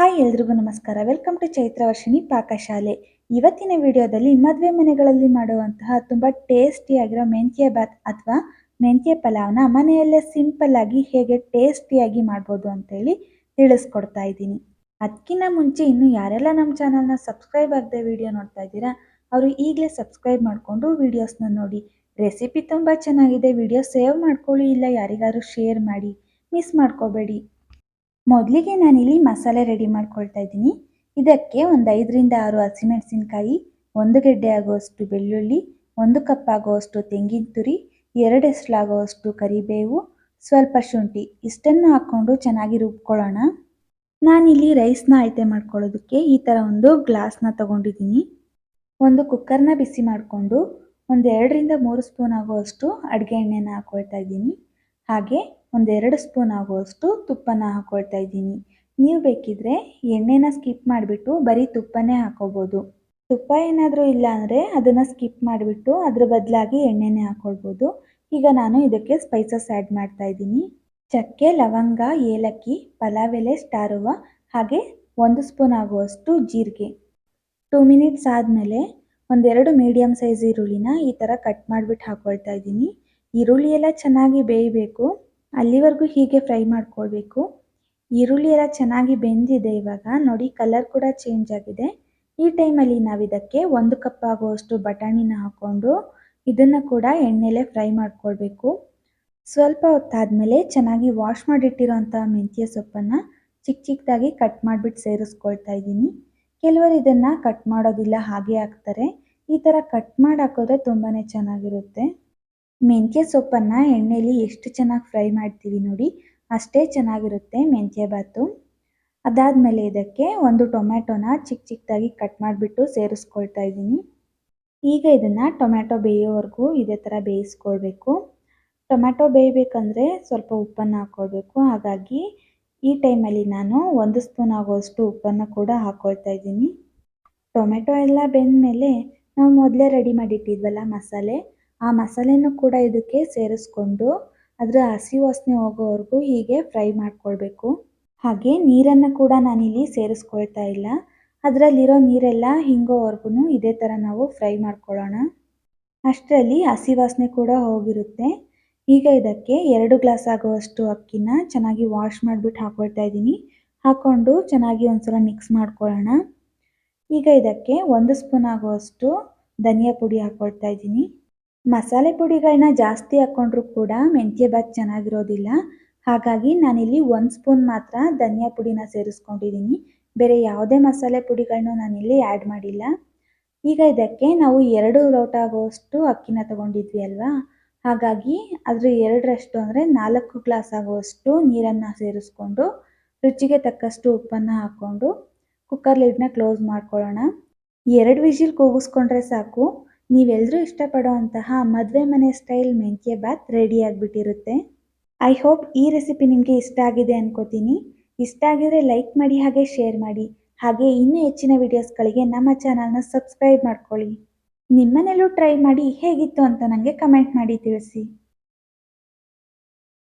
Hi ಎಲ್ರಿಗೂ ನಮಸ್ಕಾರ. Welcome to Chaitra Varshini ಪಾಕಶಾಲೆ ಇವತ್ತಿನ ವಿಡಿಯೋದಲ್ಲಿ ಮದುವೆ ಮನೆಗಳಲ್ಲಿ ಮಾಡುವಂತಹ ತುಂಬ ಟೇಸ್ಟಿಯಾಗಿರೋ ಮೆಂತ್ಯ ಬಾತ್ ಅಥವಾ ಮೆಂತ್ಯ ಪಲಾವ್ನ ಮನೆಯಲ್ಲೇ ಸಿಂಪಲ್ ಆಗಿ ಹೇಗೆ ಟೇಸ್ಟಿಯಾಗಿ ಮಾಡ್ಬೋದು ಅಂತೇಳಿ ತಿಳಿಸ್ಕೊಡ್ತಾ ಇದ್ದೀನಿ. ಅದಕ್ಕಿಂತ ಮುಂಚೆ ಇನ್ನು ಯಾರೆಲ್ಲ ನಮ್ಮ ಚಾನಲ್ನ ಸಬ್ಸ್ಕ್ರೈಬ್ ಆಗದೆ ವಿಡಿಯೋ ನೋಡ್ತಾ ಇದ್ದೀರಾ, ಅವರು ಈಗಲೇ ಸಬ್ಸ್ಕ್ರೈಬ್ ಮಾಡಿಕೊಂಡು ವೀಡಿಯೋಸ್ನ ನೋಡಿ. ರೆಸಿಪಿ ತುಂಬ ಚೆನ್ನಾಗಿದೆ ವಿಡಿಯೋ ಸೇವ್ ಮಾಡ್ಕೊಳ್ಳಿ, ಇಲ್ಲ ಯಾರಿಗಾದ್ರೂ ಶೇರ್ ಮಾಡಿ ಮಿಸ್ ಮಾಡ್ಕೋಬೇಡಿ. ಮೊದಲಿಗೆ ನಾನಿಲ್ಲಿ ಮಸಾಲೆ ರೆಡಿ ಮಾಡ್ಕೊಳ್ತಾ ಇದ್ದೀನಿ. ಇದಕ್ಕೆ ಒಂದು ಐದರಿಂದ ಆರು ಹಸಿಮೆಣಸಿನ್ಕಾಯಿ, ಒಂದು ಗೆಡ್ಡೆ ಆಗುವಷ್ಟು ಬೆಳ್ಳುಳ್ಳಿ, ಒಂದು ಕಪ್ ಆಗುವಷ್ಟು ತೆಂಗಿನ ತುರಿ, ಎರಡು ಎಸ್ಲಾಗುವಷ್ಟು ಕರಿಬೇವು, ಸ್ವಲ್ಪ ಶುಂಠಿ, ಇಷ್ಟನ್ನು ಹಾಕ್ಕೊಂಡು ಚೆನ್ನಾಗಿ ರುಬ್ಕೊಳ್ಳೋಣ. ನಾನಿಲ್ಲಿ ರೈಸ್ನ ಅಳತೆ ಮಾಡ್ಕೊಳ್ಳೋದಕ್ಕೆ ಈ ಥರ ಒಂದು ಗ್ಲಾಸ್ನ ತಗೊಂಡಿದ್ದೀನಿ. ಒಂದು ಕುಕ್ಕರ್ನ ಬಿಸಿ ಮಾಡಿಕೊಂಡು ಒಂದು ಎರಡರಿಂದ ಮೂರು ಸ್ಪೂನ್ ಆಗುವಷ್ಟು ಅಡುಗೆ ಎಣ್ಣೆನ ಹಾಕ್ಕೊಳ್ತಾ ಇದ್ದೀನಿ. ಹಾಗೆ ಒಂದೆರಡು ಸ್ಪೂನ್ ಆಗುವಷ್ಟು ತುಪ್ಪನ ಹಾಕ್ಕೊಳ್ತಾ ಇದ್ದೀನಿ. ನೀವು ಬೇಕಿದ್ರೆ ಎಣ್ಣೆನ ಸ್ಕಿಪ್ ಮಾಡಿಬಿಟ್ಟು ಬರೀ ತುಪ್ಪನೇ ಹಾಕೋಬೋದು. ತುಪ್ಪ ಏನಾದರೂ ಇಲ್ಲ ಅಂದರೆ ಅದನ್ನು ಸ್ಕಿಪ್ ಮಾಡಿಬಿಟ್ಟು ಅದ್ರ ಬದಲಾಗಿ ಎಣ್ಣೆನೇ ಹಾಕ್ಕೊಳ್ಬೋದು ಈಗ ನಾನು ಇದಕ್ಕೆ ಸ್ಪೈಸಸ್ ಆ್ಯಡ್ ಮಾಡ್ತಾ ಇದ್ದೀನಿ. ಚಕ್ಕೆ, ಲವಂಗ, ಏಲಕ್ಕಿ, ಪಲಾವ್ ಎಲೆ, ಸ್ಟಾರ್ ಹಾಗೆ ಒಂದು ಸ್ಪೂನ್ ಆಗುವಷ್ಟು ಜೀರಿಗೆ. ಟೂ ಮಿನಿಟ್ಸ್ ಆದಮೇಲೆ ಒಂದೆರಡು ಮೀಡಿಯಮ್ ಸೈಜ್ ಈರುಳ್ಳಿನ ಈ ಥರ ಕಟ್ ಮಾಡಿಬಿಟ್ಟು ಹಾಕ್ಕೊಳ್ತಾ ಇದ್ದೀನಿ. ಈರುಳ್ಳಿ ಎಲ್ಲ ಚೆನ್ನಾಗಿ ಬೇಯಬೇಕು. ಅಲ್ಲಿವರೆಗೂ ಹೀಗೆ ಫ್ರೈ ಮಾಡ್ಕೊಳ್ಬೇಕು. ಈರುಳ್ಳಿ ಎಲ್ಲ ಚೆನ್ನಾಗಿ ಬೆಂದಿದೆ ಇವಾಗ. ನೋಡಿ, ಕಲರ್ ಕೂಡ ಚೇಂಜ್ ಆಗಿದೆ. ಈ ಟೈಮಲ್ಲಿ ನಾವು ಇದಕ್ಕೆ ಒಂದು ಕಪ್ ಆಗುವಷ್ಟು ಬಟಾಣಿನ ಹಾಕ್ಕೊಂಡು ಇದನ್ನು ಕೂಡ ಎಣ್ಣೆಲೆ ಫ್ರೈ ಮಾಡ್ಕೊಳ್ಬೇಕು. ಸ್ವಲ್ಪ ಹೊತ್ತಾದಮೇಲೆ ಚೆನ್ನಾಗಿ ವಾಶ್ ಮಾಡಿಟ್ಟಿರೋಂಥ ಮೆಂತ್ಯ ಸೊಪ್ಪನ್ನು ಚಿಕ್ಕ ಚಿಕ್ಕದಾಗಿ ಕಟ್ ಮಾಡಿಬಿಟ್ಟು ಸೇರಿಸ್ಕೊಳ್ತಾ ಇದ್ದೀನಿ. ಕೆಲವರು ಇದನ್ನು ಕಟ್ ಮಾಡೋದಿಲ್ಲ, ಹಾಗೆ ಹಾಕ್ತಾರೆ. ಈ ಥರ ಕಟ್ ಮಾಡಿ ಹಾಕಿದ್ರೆ ತುಂಬಾ ಚೆನ್ನಾಗಿರುತ್ತೆ. ಮೆಂತ್ಯ ಸೊಪ್ಪನ್ನು ಎಣ್ಣೆಲಿ ಎಷ್ಟು ಚೆನ್ನಾಗಿ ಫ್ರೈ ಮಾಡ್ತೀವಿ ನೋಡಿ, ಅಷ್ಟೇ ಚೆನ್ನಾಗಿರುತ್ತೆ ಮೆಂತ್ಯ ಬಾತು ಅದಾದಮೇಲೆ ಇದಕ್ಕೆ ಒಂದು ಟೊಮ್ಯಾಟೋನ ಚಿಕ್ಕ ಚಿಕ್ಕದಾಗಿ ಕಟ್ ಮಾಡಿಬಿಟ್ಟು ಸೇರಿಸ್ಕೊಳ್ತಾ ಇದ್ದೀನಿ. ಈಗ ಇದನ್ನು ಟೊಮ್ಯಾಟೊ ಬೇಯೋವರೆಗೂ ಇದೇ ಥರ ಬೇಯಿಸ್ಕೊಳ್ಬೇಕು. ಟೊಮ್ಯಾಟೊ ಬೇಯಬೇಕಂದ್ರೆ ಸ್ವಲ್ಪ ಉಪ್ಪನ್ನು ಹಾಕ್ಕೊಳ್ಬೇಕು ಹಾಗಾಗಿ ಈ ಟೈಮಲ್ಲಿ ನಾನು ಒಂದು ಸ್ಪೂನ್ ಆಗೋಷ್ಟು ಉಪ್ಪನ್ನು ಕೂಡ ಹಾಕ್ಕೊಳ್ತಾ ಇದ್ದೀನಿ. ಟೊಮೆಟೊ ಎಲ್ಲ ಬೆಂದ ಮೇಲೆ ನಾವು ಮೊದಲೇ ರೆಡಿ ಮಾಡಿಟ್ಟಿದ್ವಲ್ಲ ಮಸಾಲೆ ಆ ಮಸಾಲೆನೂ ಕೂಡ ಇದಕ್ಕೆ ಸೇರಿಸ್ಕೊಂಡು ಅದರ ಹಸಿ ವಾಸನೆ ಹೋಗೋವರೆಗೂ ಹೀಗೆ ಫ್ರೈ ಮಾಡ್ಕೊಳ್ಬೇಕು. ಹಾಗೆ ನೀರನ್ನು ಕೂಡ ನಾನಿಲ್ಲಿ ಸೇರಿಸ್ಕೊಳ್ತಾ ಇಲ್ಲ. ಅದರಲ್ಲಿರೋ ನೀರೆಲ್ಲ ಹಿಂಗೋವರೆಗೂ ಇದೇ ಥರ ನಾವು ಫ್ರೈ ಮಾಡ್ಕೊಳ್ಳೋಣ. ಅಷ್ಟರಲ್ಲಿ ಹಸಿ ವಾಸನೆ ಕೂಡ ಹೋಗಿರುತ್ತೆ. ಈಗ ಇದಕ್ಕೆ ಎರಡು ಗ್ಲಾಸ್ ಆಗುವಷ್ಟು ಅಕ್ಕಿನ ಚೆನ್ನಾಗಿ ವಾಶ್ ಮಾಡಿಬಿಟ್ಟು ಹಾಕ್ಕೊಳ್ತಾ ಇದ್ದೀನಿ. ಹಾಕ್ಕೊಂಡು ಚೆನ್ನಾಗಿ ಒಂದ್ಸಲ ಮಿಕ್ಸ್ ಮಾಡ್ಕೊಳ್ಳೋಣ. ಈಗ ಇದಕ್ಕೆ ಒಂದು ಸ್ಪೂನ್ ಆಗುವಷ್ಟು ಧನಿಯಾ ಪುಡಿ ಹಾಕ್ಕೊಳ್ತಾ ಇದ್ದೀನಿ. ಮಸಾಲೆ ಪುಡಿಗಳನ್ನ ಜಾಸ್ತಿ ಹಾಕ್ಕೊಂಡ್ರೂ ಕೂಡ ಮೆಂತ್ಯ ಬಾತ್ ಚೆನ್ನಾಗಿರೋದಿಲ್ಲ. ಹಾಗಾಗಿ ನಾನಿಲ್ಲಿ ಒಂದು ಸ್ಪೂನ್ ಮಾತ್ರ ಧನಿಯಾ ಪುಡಿನ ಸೇರಿಸ್ಕೊಂಡಿದ್ದೀನಿ ಬೇರೆ ಯಾವುದೇ ಮಸಾಲೆ ಪುಡಿಗಳನ್ನೂ ನಾನಿಲ್ಲಿ ಆ್ಯಡ್ ಮಾಡಿಲ್ಲ. ಈಗ ಇದಕ್ಕೆ ನಾವು ಎರಡು ಲೋಟ ಆಗುವಷ್ಟು ಅಕ್ಕಿನ ತಗೊಂಡಿದ್ವಿ ಅಲ್ವಾ? ಹಾಗಾಗಿ ಅದರ ಎರಡರಷ್ಟು ಅಂದರೆ ನಾಲ್ಕು ಗ್ಲಾಸ್ ಆಗುವಷ್ಟು ನೀರನ್ನು ಸೇರಿಸ್ಕೊಂಡು ರುಚಿಗೆ ತಕ್ಕಷ್ಟು ಉಪ್ಪನ್ನು ಹಾಕ್ಕೊಂಡು ಕುಕ್ಕರ್ ಲಿಡ್ನ ಕ್ಲೋಸ್ ಮಾಡ್ಕೊಳ್ಳೋಣ. ಎರಡು ವಿಷಿಲ್ ಕೂಗಿಸ್ಕೊಂಡ್ರೆ ಸಾಕು. ನೀವೆಲ್ಲರೂ ಇಷ್ಟಪಡೋವಂತಹ ಮದುವೆ ಮನೆ ಸ್ಟೈಲ್ ಮೆಂತ್ಯ ಬಾತ್ ರೆಡಿ ಆಗಿಬಿಟ್ಟಿರುತ್ತೆ. ಐ ಹೋಪ್ ಈ ರೆಸಿಪಿ ನಿಮಗೆ ಇಷ್ಟ ಆಗಿದೆ ಅನ್ಕೋತೀನಿ. ಇಷ್ಟ ಆಗಿದ್ರೆ ಲೈಕ್ ಮಾಡಿ ಹಾಗೆ ಶೇರ್ ಮಾಡಿ. ಹಾಗೆ ಇನ್ನೂ ಹೆಚ್ಚಿನ ವಿಡಿಯೋಸ್ಗಳಿಗೆ ನಮ್ಮ ಚಾನಲ್ನ ಸಬ್ಸ್ಕ್ರೈಬ್ ಮಾಡ್ಕೊಳ್ಳಿ. ನಿಮ್ಮನೆಲ್ಲೂ ಟ್ರೈ ಮಾಡಿ ಹೇಗಿತ್ತು ಅಂತ ನನಗೆ ಕಮೆಂಟ್ ಮಾಡಿ ತಿಳಿಸಿ.